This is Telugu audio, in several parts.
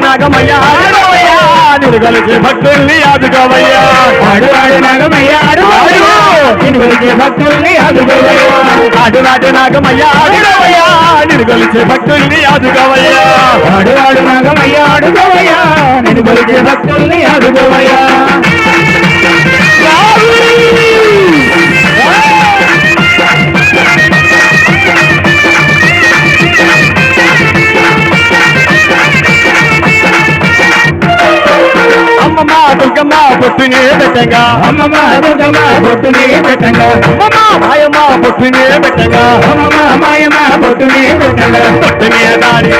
నాగమయ్య భక్తుల్ని ఆదుకోవయ్యా. ఆడు ఆడు నాగమయ్య ఆదుకోవయ్యా. ఆదుకోవయ్యా. ఆడుకోవయ్యా భక్తుల్ని ఆదుకోవయ్యా. అమ్మమ్మ దుర్గమ్మ పొట్టునే పెట్టగా అమ్మమ్మ దుర్గమ్మ బొట్టుని పెట్టంగా అమ్మమ్మ మాయమ్మ పొట్టునే పెట్టగా అమ్మమ్మ మాయమ్మ బొట్టుని పెట్టంగా పొట్టునే దారి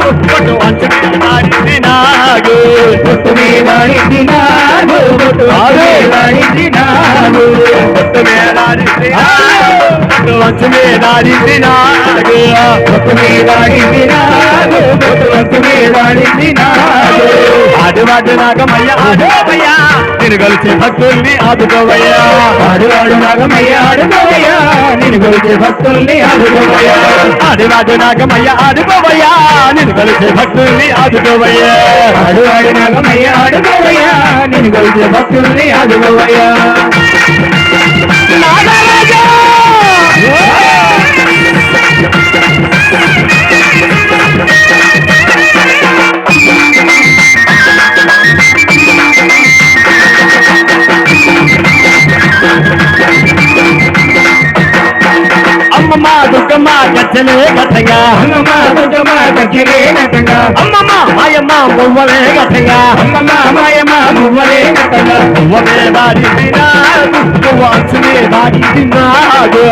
పొట్టు అంచు దారి నాగు బొట్టు మీద నాడు బొట్టు మీద నాడు పొట్టు మీద పొట్టు అంచు మీద నాగు బొట్టు మీద నాడు బొట్టు వంతు మీద నాడు ఆడువాడు నాగమయ్య ఆడుకోవయ్యా నేను కలిసే భక్తుల్ని ఆదుకోవయ్యా. ఆడు నాగమయ్య ఆడుకోవయ్యా నేను కలిసే భక్తుల్ని ఆదుకోవయ్యా. ఆడువాడు నాగమయ్య ఆడుకోవయ్యా నేను కలిసే భక్తుల్ని ఆదుకోవయ్యా. ఆడు నాగమయ్య ఆడుకోవయ్యా నేను కలిసే భక్తుల్ని ఆదుకోవయ్యా. అమ్మమ్మ దుర్గమ్మ గచ్చలే గట్టంగా అమ్మమ్మ దుర్గమ్మ దక్షిణే నటంగా అమ్మమ్మ మాయమ్మ మువ్వలే గట్టంగా అమ్మమ్మ మాయమ్మ నటంగా మువ్వలే దారి తినాడు వాచునే దారి తిన్నాడు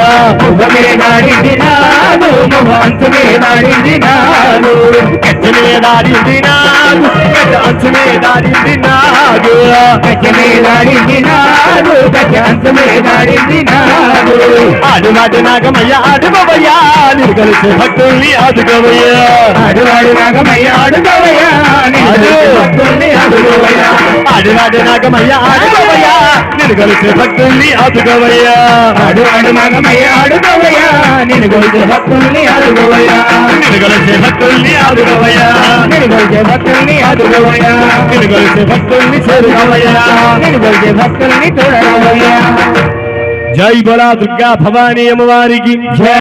మువ్వలే నాడింది నాడు మువ్వ అంచునే నాడింది నాడు గచ్చలే నాగు తినాడు గచ్చ అంచునే నాగు తిన్నాడు దక్షిణే నాడింది నాడు దక్ష అంచునే నాడింది ఆడునాడు నాగమయ్య ఆడుకోవయ్యా నేను కలిసి భక్తుల్ని ఆదుకోవయ్యా ఆడు నాగమయ్య ఆడుకోవయ్యా నేను కొలిచే భక్తుల్ని ఆడుకోవయ్యా ఆడునాడు నాగమయ్య ఆడుకోవయ్యా నేను కలిసి భక్తుల్ని ఆదుకోవయ్యా ఆడు ఆడు నాగమయ్య ఆడుకోవయ్యా నేను కొలిచే భక్తుల్ని ఆడుకోవయ్యా నేను కలిసి భక్తుల్ని ఆదుకోవయ్యా నేను కొలిచే భక్తుల్ని నేను భక్తుల్ని చేరుకోవయ్యా నేను భక్తుల్ని జై బలా దుర్గా భవానీ అమ్మవారికి